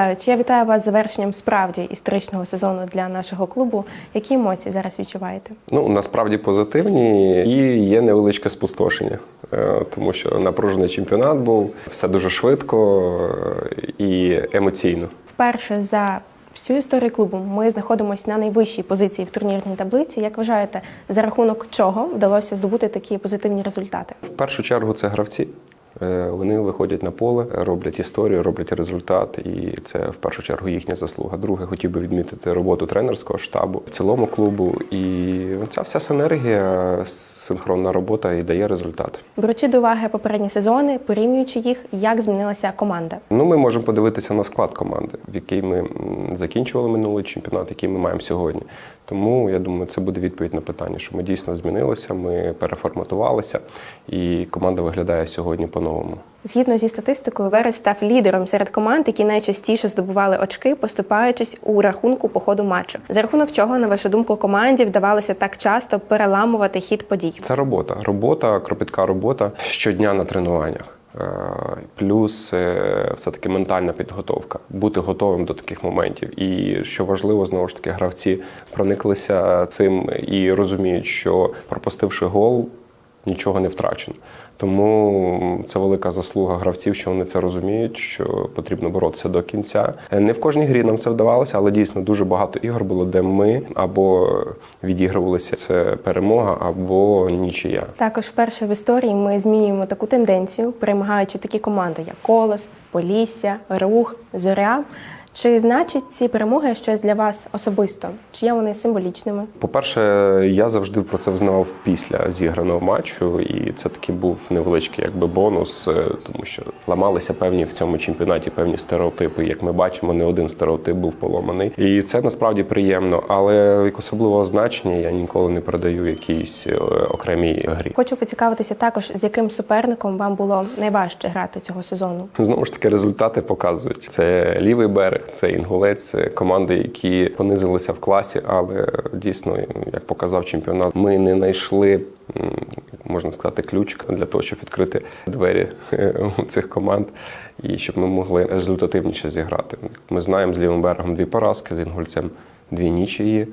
Миколайович, я вітаю вас з завершенням справді історичного сезону для нашого клубу. Які емоції зараз відчуваєте? Ну насправді позитивні і є невеличке спустошення, Е, тому що напружений чемпіонат був все дуже швидко е, і емоційно. Вперше за всю історію клубу ми знаходимося на найвищій позиції в турнірній таблиці. Як вважаєте, за рахунок чого вдалося здобути такі позитивні результати? В першу чергу це гравці. Е, Вони виходять на поле, роблять історію, роблять результат, і це в першу чергу їхня заслуга. Друге, хотів би відмітити роботу тренерського штабу, в цілому клубу. І ця вся синергія, синхронна робота і дає результат. Беручи до уваги попередні сезони, порівнюючи їх, як змінилася команда? Ну, ми можемо подивитися на склад команди, в якій ми закінчували минулий чемпіонат, який ми маємо сьогодні. Тому я думаю, це буде відповідь на питання, що ми дійсно змінилися, ми переформатувалися, і команда виглядає сьогодні по-новому. Згідно зі статистикою, Верес став лідером серед команд, які найчастіше здобували очки, поступаючись у рахунку по ходу матчу. За рахунок чого, на вашу думку, команді вдавалося так часто переламувати хід подій? Це робота. Робота, кропітка робота щодня на тренуваннях. Е, Плюс е, все-таки ментальна підготовка, бути готовим до таких моментів. І що важливо, знову ж таки, гравці прониклися цим і розуміють, що пропустивши гол, нічого не втрачено. Тому це велика заслуга гравців, що вони це розуміють, що потрібно боротися до кінця. Не в кожній грі нам це вдавалося, але дійсно дуже багато ігор було, де ми або відігрувалися це перемога, або нічия. Також вперше в історії ми змінюємо таку тенденцію, перемагаючи такі команди, як Колос, Полісся, Рух, Зоря. Чи значить ці перемоги щось для вас особисто? Чи є вони символічними? По-перше, я завжди про це взнавав після зіграного матчу, і це такий був невеличкий якби бонус, е, тому що ламалися певні в цьому чемпіонаті певні стереотипи. Як ми бачимо, не один стереотип був поломаний, і це насправді приємно. Але як особливого значення я ніколи не передаю якійсь е, окремій грі. Хочу поцікавитися також, з яким суперником вам було найважче грати цього сезону. Знову ж таки, результати показують. Це лівий берег, це інгулець, команди, які понизилися в класі, але дійсно, як показав чемпіонат, ми не знайшли. Можна сказати, ключик для того, щоб відкрити двері е, цих команд і щоб ми могли результативніше зіграти. Ми знаємо з лівим берегом дві поразки, з інгульцем дві нічиї.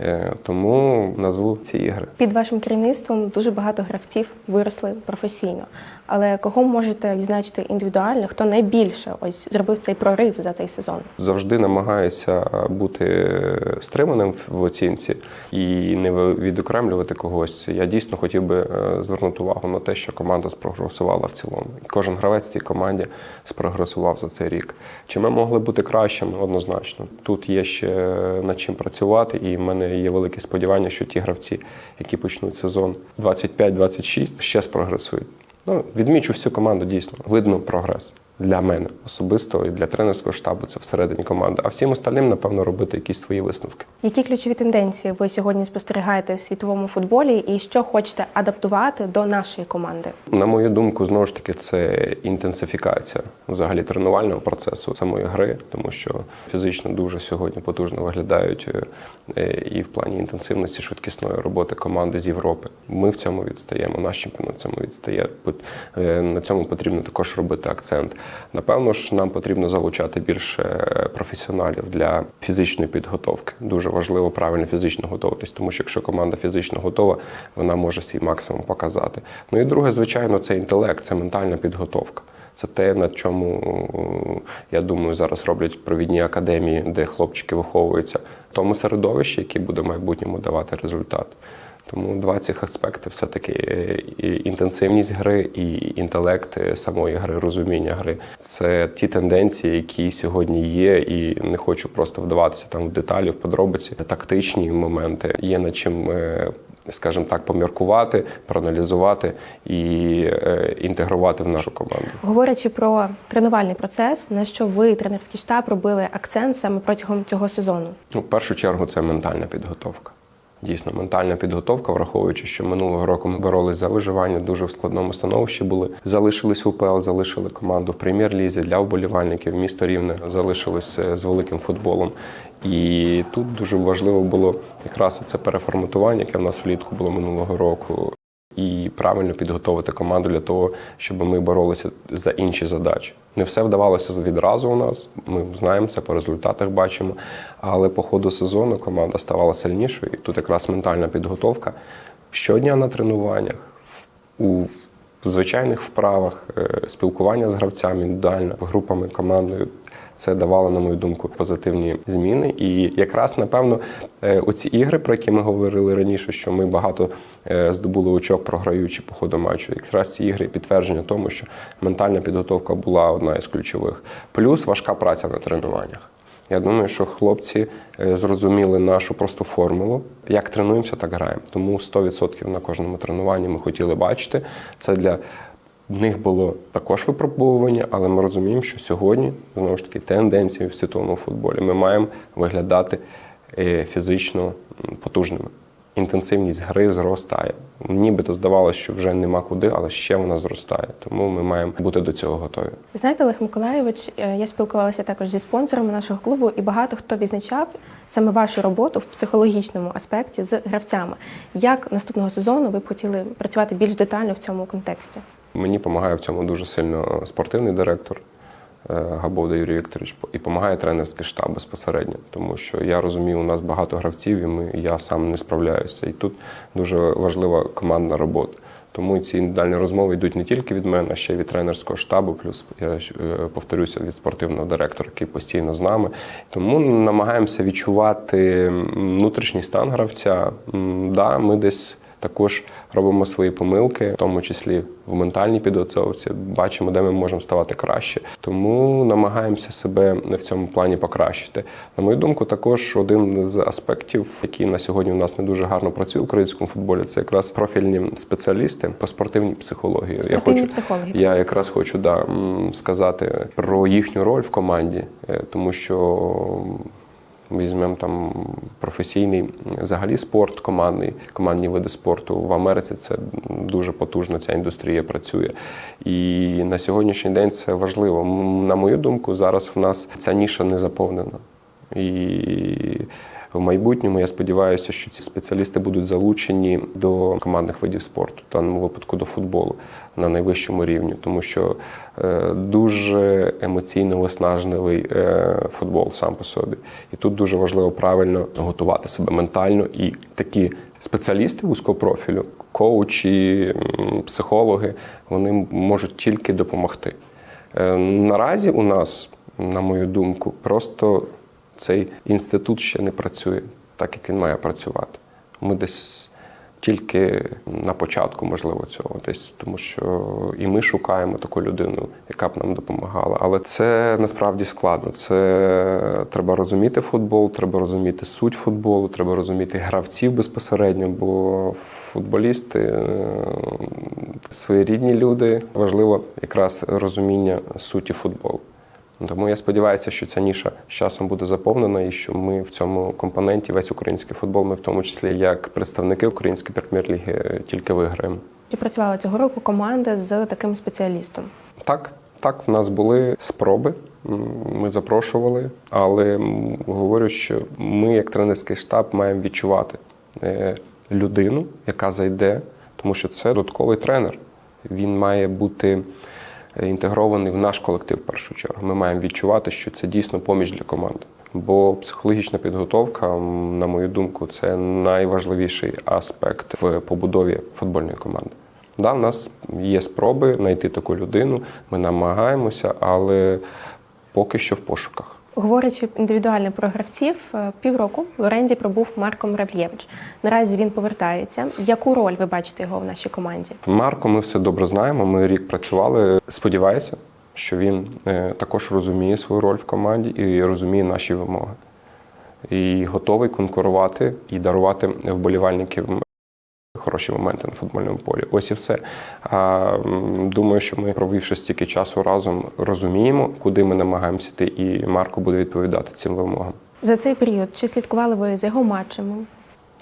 Е, Тому назву ці ігри. Під вашим керівництвом дуже багато гравців виросли професійно. Але кого можете відзначити індивідуально, хто найбільше ось зробив цей прорив за цей сезон? Завжди намагаюся бути стриманим в оцінці і не відокремлювати когось. Я дійсно хотів би е, звернути увагу на те, що команда спрогресувала в цілому. І Кожен гравець в цій команді спрогресував за цей рік. Чи ми могли бути кращими? Однозначно. Тут є ще над чим працювати, і в мене є велике сподівання, що ті гравці, які почнуть сезон 25-26, ще спрогресують. Ну, відмічу всю команду дійсно. Видно прогрес для мене особисто і для тренерського штабу. Це всередині команди. А всім остальним, напевно, робити якісь свої висновки. Які ключові тенденції ви сьогодні спостерігаєте в світовому футболі, і що хочете адаптувати до нашої команди? На мою думку, знову ж таки, це інтенсифікація взагалі тренувального процесу самої гри, тому що фізично дуже сьогодні потужно виглядають е, і в плані інтенсивності швидкісної роботи команди з Європи. Ми в цьому відстаємо. Наш чемпіонат в цьому відстає. Е, На цьому потрібно також робити акцент. Напевно ж, нам потрібно залучати більше професіоналів для фізичної підготовки. Дуже важливо правильно фізично готуватись, тому що якщо команда фізично готова, вона може свій максимум показати. Ну і друге, звичайно, це інтелект, це ментальна підготовка. Це те, над чому я думаю, зараз роблять провідні академії, де хлопчики виховуються в тому середовищі, яке буде в майбутньому давати результат. Тому два цих аспекти все-таки і інтенсивність гри, і інтелект самої гри, розуміння гри. Це ті тенденції, які сьогодні є, і не хочу просто вдаватися там в деталі, в подробиці. Тактичні моменти є над чим. е, Скажімо так, поміркувати, проаналізувати і е, інтегрувати в нашу команду. Говорячи про тренувальний процес, на що ви, тренерський штаб, робили акцент саме протягом цього сезону? Ну, в першу чергу, це ментальна підготовка. Дійсно, ментальна підготовка, враховуючи, що минулого року ми боролись за виживання, дуже в складному становищі були. Залишились в УПЛ, залишили команду в прем'єр-лізі для вболівальників. Місто Рівне залишилось е, з великим футболом. І тут дуже важливо було якраз це переформатування, яке в нас влітку було минулого року. І правильно підготувати команду для того, щоб ми боролися за інші задачі. Не все вдавалося відразу у нас. Ми знаємо це по результатах бачимо. Але по ходу сезону команда ставала сильнішою, і тут якраз ментальна підготовка щодня на тренуваннях, у звичайних вправах, е, спілкування з гравцями індивідуально, групами, командою. Це давало, на мою думку, позитивні зміни. І якраз, напевно, е, оці ігри, про які ми говорили раніше, що ми багато е, здобули очок, програючи по ходу матчу. Якраз ці ігри підтвердження тому, що ментальна підготовка була одна із ключових. Плюс важка праця на тренуваннях. Я думаю, що хлопці е, зрозуміли нашу просту формулу. Як тренуємося, так граємо. Тому 100% на кожному тренуванні ми хотіли бачити. Це для них було також випробовування, але ми розуміємо, що сьогодні знову ж таки тенденції в світовому футболі. Ми маємо виглядати е, фізично потужними. Інтенсивність гри зростає. Нібито здавалося, що вже нема куди, але ще вона зростає. Тому ми маємо бути до цього готові. Знаєте, Олег Миколаєвич, е, я спілкувалася також зі спонсорами нашого клубу, і багато хто відзначав саме вашу роботу в психологічному аспекті з гравцями. Як наступного сезону ви б хотіли працювати більш детально в цьому контексті? Мені допомагає в цьому дуже сильно спортивний директор е, Габовда Юрій Вікторович і допомагає тренерський штаб безпосередньо, тому що я розумію, у нас багато гравців, і ми, я сам не справляюся. І тут дуже важлива командна робота. Тому ці індивідуальні розмови йдуть не тільки від мене, а ще й від тренерського штабу, плюс я е, повторюся від спортивного директора, який постійно з нами. Тому намагаємося відчувати внутрішній стан гравця. Да, ми десь також робимо свої помилки, в тому числі в ментальній підготовці. Бачимо, де ми можемо ставати краще. Тому намагаємося себе в цьому плані покращити. На мою думку, також один з аспектів, який на сьогодні у нас не дуже гарно працює в українському футболі, це якраз профільні спеціалісти по спортивній психології. Спортивні я хочу, психологи. я якраз хочу да, сказати про їхню роль в команді, е, тому що візьмемо там професійний взагалі спорт, командний, командні види спорту. В Америці це дуже потужно, ця індустрія працює. І на сьогоднішній день це важливо. На мою думку, зараз в нас ця ніша не заповнена. І в майбутньому я сподіваюся, що ці спеціалісти будуть залучені до командних видів спорту, в даному випадку до футболу на найвищому рівні, тому що е, дуже емоційно виснажливий е, футбол сам по собі. І тут дуже важливо правильно готувати себе ментально і такі. Спеціалісти вузького профілю, коучі, психологи, вони можуть тільки допомогти. Е, Наразі у нас, на мою думку, просто цей інститут ще не працює так, як він має працювати. Ми десь тільки на початку, можливо, цього десь, тому що і ми шукаємо таку людину, яка б нам допомагала. Але це насправді складно. Це треба розуміти футбол, треба розуміти суть футболу, треба розуміти гравців безпосередньо, бо футболісти е, своєрідні люди. Важливо якраз розуміння суті футболу. Тому я сподіваюся, що ця ніша з часом буде заповнена, і що ми в цьому компоненті весь український футбол, ми в тому числі як представники української прем'єр-ліги, тільки виграємо. Чи працювала цього року команда з таким спеціалістом? Так, так, в нас були спроби. Ми запрошували, але говорю, що ми, як тренерський штаб, маємо відчувати е, людину, яка зайде, тому що це додатковий тренер. Він має бути е, інтегрований в наш колектив в першу чергу. Ми маємо відчувати, що це дійсно поміч для команди. Бо психологічна підготовка, на мою думку, це найважливіший аспект в побудові футбольної команди. Да, в нас є спроби знайти таку людину, ми намагаємося, але поки що в пошуках. Говорячи індивідуально про гравців, е, півроку в оренді пробув Марко Мравлєвич. Наразі він повертається. Яку роль ви бачите його в нашій команді? Марко, ми все добре знаємо. Ми рік працювали. Сподіваюся, що він е, також розуміє свою роль в команді і розуміє наші вимоги. І готовий конкурувати і дарувати вболівальників хороші моменти на футбольному полі. Ось і все. А, думаю, що ми, провівши стільки часу разом, розуміємо, куди ми намагаємося йти, і Марко буде відповідати цим вимогам. За цей період чи слідкували ви за його матчами?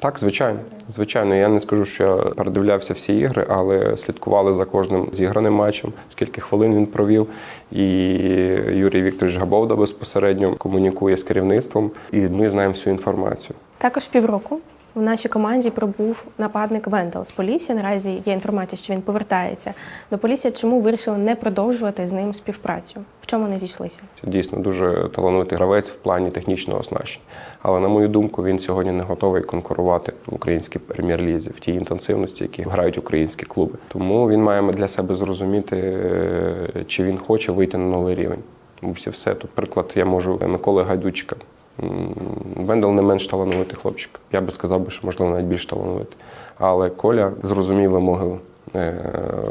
Так, звичайно. Звичайно, я не скажу, що я передивлявся всі ігри, але слідкували за кожним зіграним матчем, скільки хвилин він провів. І Юрій Вікторович Габовда безпосередньо комунікує з керівництвом, і ми знаємо всю інформацію. Також півроку в нашій команді пробув нападник Вендел з Полісся. Наразі є інформація, що він повертається до Полісся. Чому вирішили не продовжувати з ним співпрацю? В чому не зійшлися? Це дійсно дуже талановитий гравець в плані технічного оснащення. Але на мою думку, він сьогодні не готовий конкурувати в українській прем'єр-лізі в тій інтенсивності, які грають українські клуби. Тому він має для себе зрозуміти, е, чи він хоче вийти на новий рівень. Ось і все. Тут приклад я можу Миколи Гайдучика. М, Вендел не менш талановитий хлопчик. Я би сказав, що можливо навіть більш талановитий. Але Коля зрозумів вимоги е,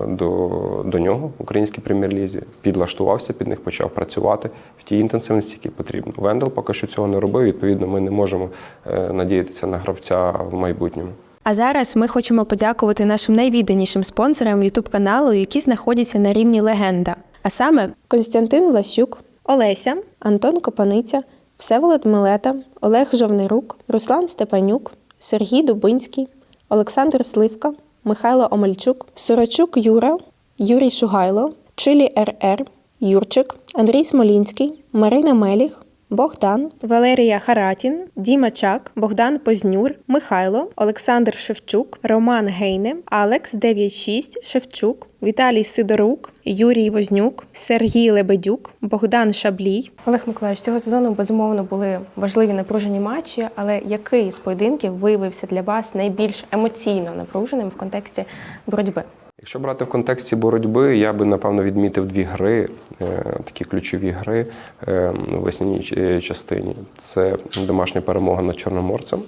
до, до нього в українській прем'єр-лізі, підлаштувався під них, почав працювати в тій інтенсивності, які потрібно. Вендел поки що цього не робив. Відповідно, ми не можемо е, надіятися на гравця в майбутньому. А зараз ми хочемо подякувати нашим найвідданішим спонсорам youtube каналу, які знаходяться на рівні легенда. А саме Константин Влащук, Олеся, Антон Копаниця, Всеволод Милета, Олег Жовнирук, Руслан Степанюк, Сергій Дубинський, Олександр Сливка, Михайло Омельчук, Сорочук Юра, Юрій Шугайло, Чилі РР, Юрчик, Андрій Смолінський, Марина Меліх, Богдан, Валерія Харатін, Діма Чак, Богдан Познюр, Михайло, Олександр Шевчук, Роман Гейне, Алекс 96 Шевчук, Віталій Сидорук, Юрій Вознюк, Сергій Лебедюк, Богдан Шаблій, Олег Миколаївич, цього сезону безумовно були важливі напружені матчі, але який з поєдинків виявився для вас найбільш емоційно напруженим в контексті боротьби? Якщо брати в контексті боротьби, я би напевно відмітив дві гри, е, такі ключові гри е, у весняній е, частині. Це домашня перемога над Чорноморцем,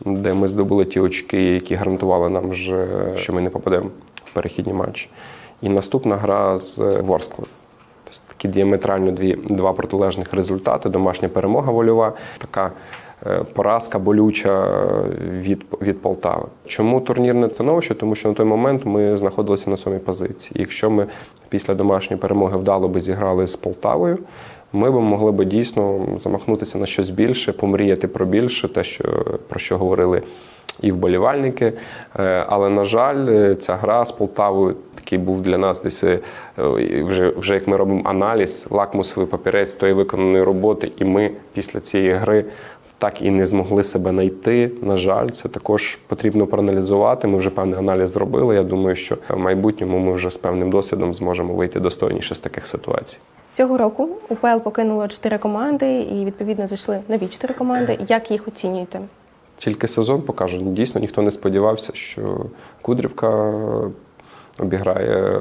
де ми здобули ті очки, які гарантували нам, що ми не попадемо в перехідні матчі. І наступна гра з Ворсклою. Тобто такі діаметрально дві, два протилежних результати. Домашня перемога вольова, така поразка болюча е, від, від Полтави. Чому турнірне становище? Тому що на той момент ми знаходилися на сьомій позиції. Якщо ми після домашньої перемоги вдало би зіграли з Полтавою, ми б могли б дійсно замахнутися на щось більше, помріяти про більше, те, що, про що говорили і вболівальники. Е, Але, на жаль, е, ця гра з Полтавою такий був для нас десь е, вже, вже як ми робимо аналіз, лакмусовий папірець тої виконаної роботи, і ми після цієї гри. Так і не змогли себе знайти. На жаль, це також потрібно проаналізувати. Ми вже певний аналіз зробили. Я думаю, що в майбутньому ми вже з певним досвідом зможемо вийти достойніше з таких ситуацій. Цього року УПЛ покинуло чотири команди і відповідно зайшли нові чотири команди. Як їх оцінюєте? Тільки сезон покаже. Дійсно, ніхто не сподівався, що Кудрівка обіграє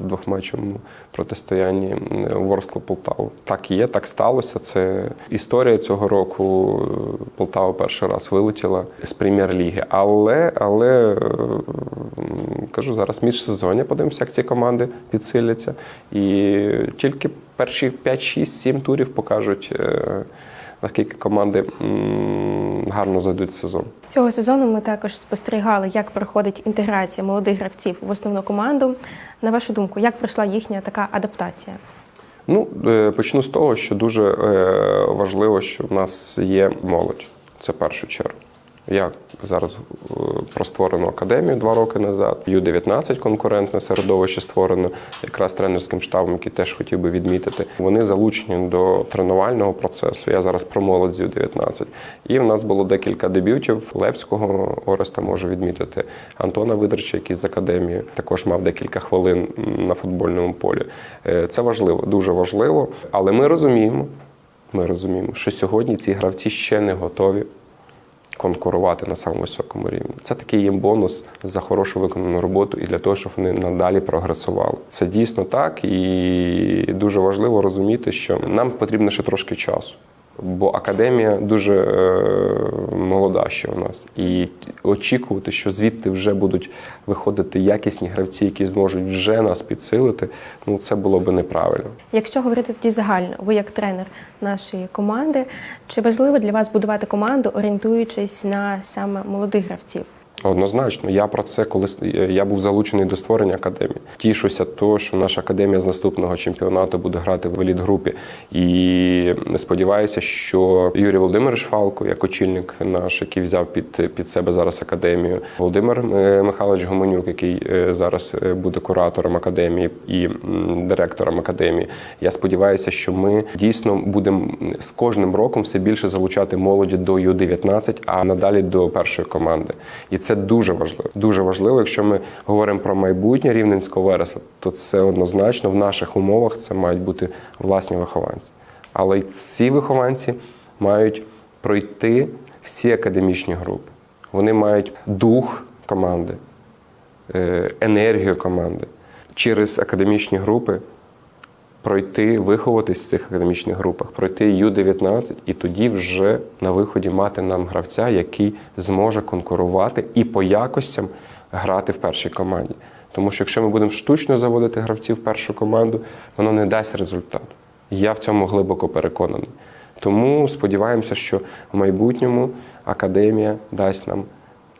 в двохматчевому протистоянні Ворсклу Полтаву. Так є, так сталося. Це історія цього року. Полтава перший раз вилетіла з прем'єр-ліги. Але, але кажу, зараз міжсезоння, подивимося, як ці команди підсиляться. І тільки перші 5-6-7 турів покажуть. Наскільки команди гарно зайдуть в сезон. Цього сезону ми також спостерігали, як проходить інтеграція молодих гравців в основну команду. На вашу думку, як пройшла їхня така адаптація? Ну, е, почну з того, що дуже е, важливо, що в нас є молодь. Це першу чергу. Я зараз е, про створену академію два роки назад. Ю-19 конкурентне середовище створено якраз тренерським штабом, який теж хотів би відмітити. Вони залучені до тренувального процесу. Я зараз про молодь з Ю-19. І в нас було декілька дебютів. Лепського Ореста можу відмітити. Антона Видрича, який з академії, також мав декілька хвилин на футбольному полі. Е, Це важливо, дуже важливо. Але ми розуміємо, ми розуміємо, що сьогодні ці гравці ще не готові конкурувати на самому високому рівні. Це такий їм бонус за хорошу виконану роботу і для того, щоб вони надалі прогресували. Це дійсно так, і дуже важливо розуміти, що нам потрібно ще трошки часу. Бо академія дуже е, молода ще у нас, і очікувати, що звідти вже будуть виходити якісні гравці, які зможуть вже нас підсилити. Ну це було би неправильно. Якщо говорити тоді загально, ви як тренер нашої команди, чи важливо для вас будувати команду, орієнтуючись на саме молодих гравців? Однозначно, я про це коли я був залучений до створення академії. Тішуся, то що наша академія з наступного чемпіонату буде грати в еліт групі. І сподіваюся, що Юрій Володимирович Фалко, як очільник наш, який взяв під, під себе зараз академію, Володимир е, Михайлович Гомонюк, який е, зараз е, буде куратором академії і директором академії. Я сподіваюся, що ми дійсно будемо з кожним роком все більше залучати молоді до Ю-19, а надалі до першої команди. І це дуже важливо. Дуже важливо, якщо ми говоримо про майбутнє рівненського вереса, то це однозначно в наших умовах це мають бути власні вихованці. Але ці вихованці мають пройти всі академічні групи. Вони мають дух команди, е, енергію команди через академічні групи пройти, виховатись в цих академічних групах, пройти Ю-19 і тоді вже на виході мати нам гравця, який зможе конкурувати і по якостям грати в першій команді. Тому що якщо ми будемо штучно заводити гравців в першу команду, воно не дасть результату. Я в цьому глибоко переконаний. Тому сподіваємося, що в майбутньому академія дасть нам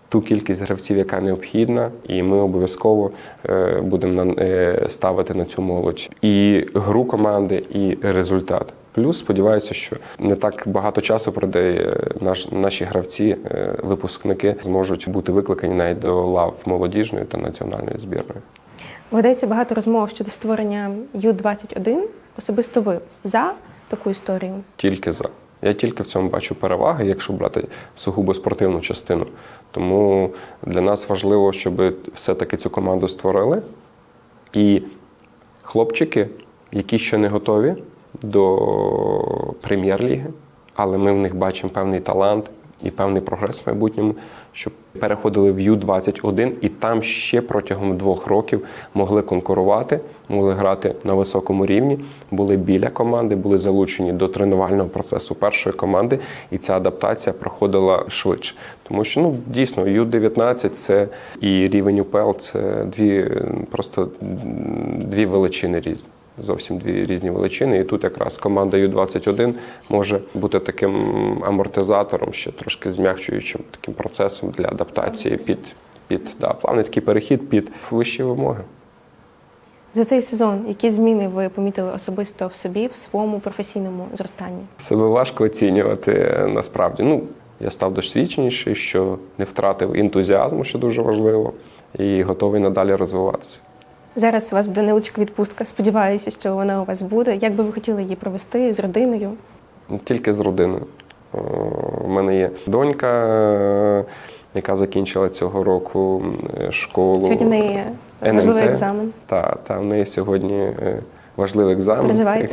ту кількість гравців, яка необхідна, і ми обов'язково е, будемо е, ставити на цю молодь і гру команди, і результат. Плюс сподіваюся, що не так багато часу пройде наш, наші гравці, е, випускники зможуть бути викликані навіть до лав молодіжної та національної збірної. Ведеться багато розмов щодо створення Ю-21. Особисто ви за таку історію? Тільки за. Я тільки в цьому бачу переваги, якщо брати сугубо спортивну частину. Тому для нас важливо, щоб все-таки цю команду створили. І хлопчики, які ще не готові до прем'єр-ліги, але ми в них бачимо певний талант і певний прогрес в майбутньому, щоб переходили в Ю-21 і там ще протягом двох років могли конкурувати, могли грати на високому рівні, були біля команди, були залучені до тренувального процесу першої команди, і ця адаптація проходила швидше. Тому що ну дійсно Ю-19 це і рівень УПЛ це дві просто дві величини різні. Зовсім дві різні величини, і тут якраз команда Ю-21 може бути таким амортизатором, ще трошки змягчуючим таким процесом для адаптації під, під да, плавний такий перехід під вищі вимоги. За цей сезон які зміни ви помітили особисто в собі в своєму професійному зростанні? Себе важко оцінювати насправді. Ну, я став досвідченіший, що не втратив ентузіазму, що дуже важливо, і готовий надалі розвиватися. Зараз у вас буде невеличка відпустка. Сподіваюся, що вона у вас буде. Як би ви хотіли її провести з родиною? Тільки з родиною. У мене є донька, е, яка закінчила цього року е, школу. Сьогодні в неї важливий екзамен. Та, та в неї сьогодні е, важливий екзамен.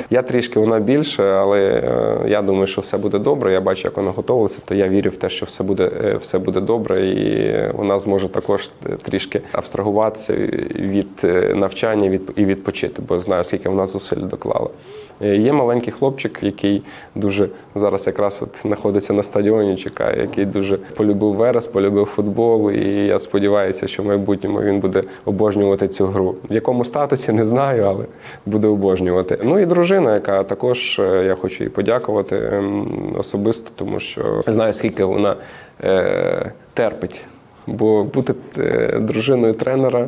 Я трішки вона більше, але е, я думаю, що все буде добре. Я бачу, як вона готувалася, то я вірю в те, що все буде, е, все буде добре, і вона зможе також е, трішки абстрагуватися від навчання від, і відпочити, бо знаю, скільки вона зусиль доклала. Е, Є маленький хлопчик, який дуже зараз якраз от знаходиться на стадіоні, чекає, який дуже полюбив верес, полюбив футбол. І я сподіваюся, що в майбутньому він буде обожнювати цю гру. В якому статусі не знаю, але буде обожнювати. Ну і дружина, яка також е, я хочу їй подякувати ем, особисто, тому що знаю, скільки вона е, терпить. Бо бути дружиною тренера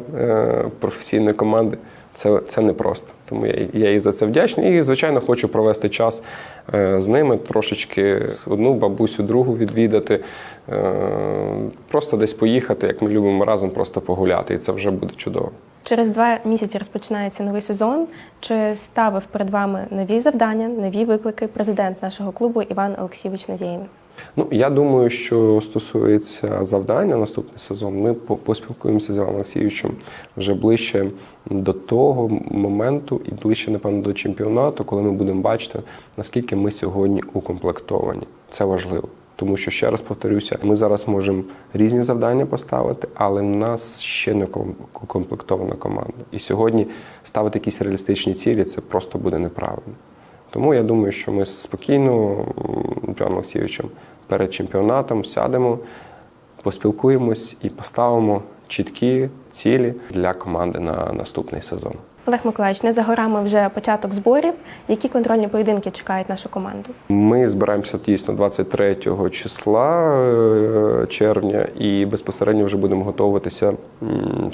професійної команди це, це непросто. Тому я, я їй за це вдячний. І, звичайно, хочу провести час е, з ними, трошечки одну бабусю, другу відвідати, е, просто десь поїхати, як ми любимо разом, просто погуляти. І це вже буде чудово. Через два місяці розпочинається новий сезон. Чи ставив перед вами нові завдання, нові виклики президент нашого клубу Іван Олексійович Надєїн? Ну, я думаю, що стосується завдань на наступний сезон, ми поспілкуємося з Іваном Олексійовичем вже ближче до того моменту і ближче, напевно, до чемпіонату, коли ми будемо бачити, наскільки ми сьогодні укомплектовані. Це важливо. Тому що ще раз повторюся, ми зараз можемо різні завдання поставити, але в нас ще не укомплектована команда. І сьогодні ставити якісь реалістичні цілі це просто буде неправильно. Тому я думаю, що ми спокійно м, Олексійовичем перед чемпіонатом сядемо, поспілкуємось і поставимо чіткі цілі для команди на наступний сезон. Олег Миколаївич, не за горами вже початок зборів. Які контрольні поєдинки чекають нашу команду? Ми збираємося дійсно 23 числа е, червня і безпосередньо вже будемо готуватися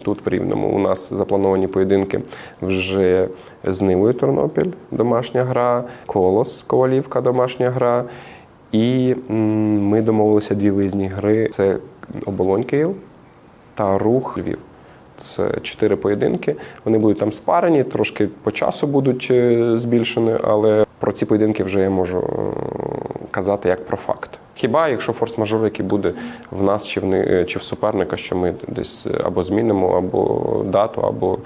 тут в Рівному. У нас заплановані поєдинки вже з Нивою Тернопіль, домашня гра, Колос Ковалівка, домашня гра. І ми домовилися дві виїзні гри: це оболонь Київ та рух Львів. Це чотири поєдинки. Вони будуть там спарені, трошки по часу будуть е, збільшені, але про ці поєдинки вже я можу е, казати як про факт. Хіба якщо форс-мажор, який буде в нас чи в е, чи в суперника, що ми десь або змінимо, або дату, або,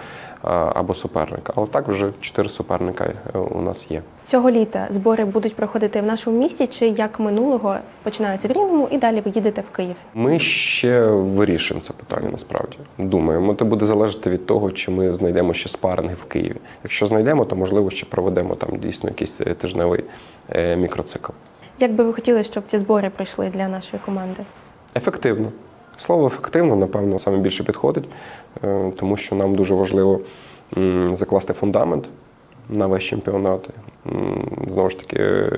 або суперника. Але так вже чотири суперника е, у нас є. Цього літа збори будуть проходити в нашому місті, чи як минулого починаються в Рівному і далі ви їдете в Київ? Ми ще вирішимо це питання насправді. Думаємо, це буде залежати від того, чи ми знайдемо ще спаринги в Києві. Якщо знайдемо, то можливо ще проведемо там дійсно якийсь е, тижневий е, мікроцикл. Як би ви хотіли, щоб ці збори пройшли для нашої команди? Ефективно. Слово ефективно, напевно, саме більше підходить, е, тому що нам дуже важливо закласти фундамент на весь чемпіонат. Знову ж таки, е,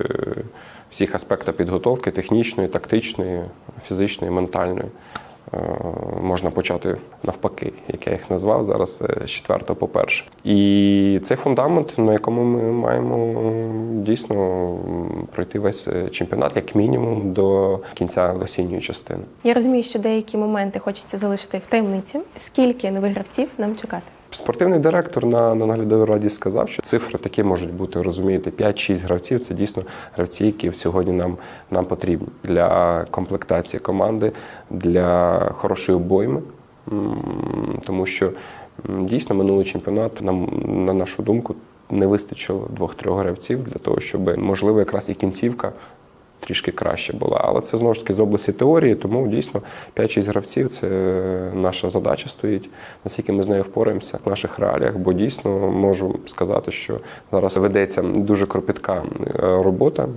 всіх аспектів підготовки технічної, тактичної, фізичної, ментальної. Е, Можна почати навпаки, як я їх назвав зараз е, з четвертого по перше. І цей фундамент, на якому ми маємо дійсно пройти весь е, чемпіонат, як мінімум, до кінця осінньої частини. Я розумію, що деякі моменти хочеться залишити в таємниці. Скільки нових гравців нам чекати? Спортивний директор на, на наглядовій раді сказав, що цифри такі можуть бути, розумієте, 5-6 гравців. Це дійсно гравці, які сьогодні нам, нам потрібні для комплектації команди, для хорошої обойми. Тому що дійсно минулий чемпіонат, нам, на нашу думку, не вистачило двох-трьох гравців для того, щоб можливо якраз і кінцівка трішки краще була. Але це знову ж таки з області теорії, тому дійсно 5-6 гравців це наша задача стоїть. Наскільки ми з нею впораємося в наших реаліях, бо дійсно можу сказати, що зараз ведеться дуже кропітка е, робота.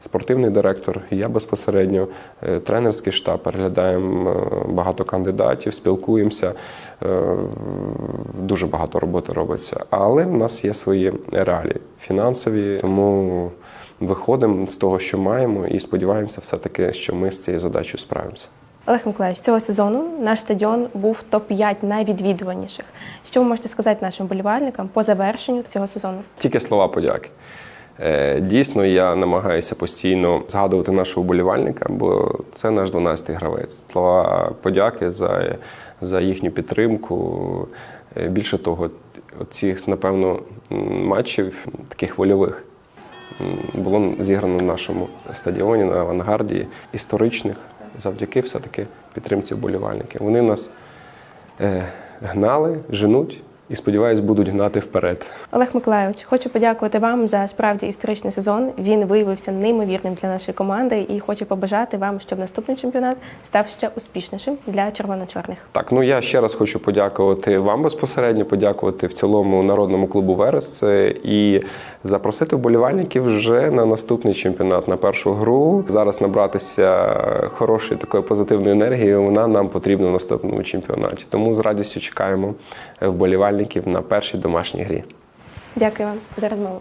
Спортивний директор, я безпосередньо, е, тренерський штаб, переглядаємо е, багато кандидатів, спілкуємося. Дуже багато роботи робиться. Але в нас є свої реалії фінансові, тому виходимо з того, що маємо, і сподіваємося, все-таки, що ми з цією задачею справимося. Олег Миколаївич, цього сезону наш стадіон був топ-5 найвідвідуваніших. Що ви можете сказати нашим болівальникам по завершенню цього сезону? Тільки слова подяки. Е, Дійсно, я намагаюся постійно згадувати нашого вболівальника, бо це наш 12-й гравець. Слова подяки за, за їхню підтримку. Е, Більше того, цих, напевно, матчів таких вольових було зіграно на нашому стадіоні на авангарді історичних, завдяки все-таки підтримці вболівальників. Вони нас е, гнали, женуть і, сподіваюсь, будуть гнати вперед. Олег Миколаївич, хочу подякувати вам за справді історичний сезон. Він виявився неймовірним для нашої команди і хочу побажати вам, щоб наступний чемпіонат став ще успішнішим для червоно-чорних. Так, ну я ще раз хочу подякувати вам безпосередньо, подякувати в цілому народному клубу Верес і запросити вболівальників вже на наступний чемпіонат на першу гру. Зараз набратися хорошої такої позитивної енергії. Вона нам потрібна в наступному чемпіонаті. Тому з радістю чекаємо вболівальників на першій домашній грі. Дякую вам за розмову.